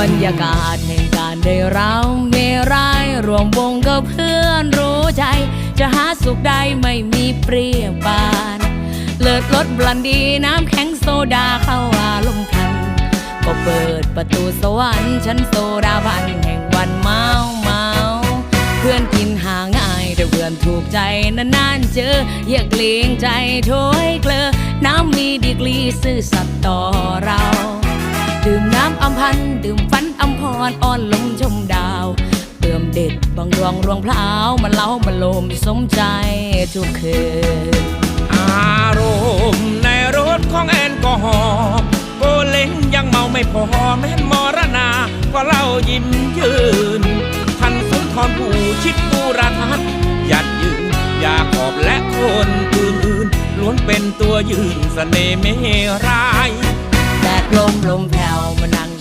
บรรยากาศแห่งการได้เราเมรายรวมวงกับเพื่อนรู้ใจ จะหาสุขได้ไม่มีเปรี้ยบปาน เลิศรสบลันดีน้ำแข็งโซดาเข้าอารมณ์พัน ก็เปิดประตูสวรรค์ชั้นโซดาบันแห่งวันเมาเมาเพื่อนกินหาง่ายแต่เพื่อนถูกใจนานๆเจออย่าเกรงใจโถยเกลือน้ำมีดีกรีซื่อสัตย์ต่อเรา น้ำอำพันธ์ดื่มฝันอำพรอ่อนลงชมดาวเติมเด็ดบางดวงรวงพลาวมันเล้ามันลมสมใจทุกคืนอารมณ์ในรถของแอลกอฮอล์โกเล้งยังเมาไม่พอแม่นมรณาก็เล่ายิ้มยืนทันสุนทรผู้ชิดบูรทัศน์หยัดยืนอยากขอบและคนอื่นๆล้วนเป็นตัวยืนเสน่ห์เมรายแดดลมลมแผ่ว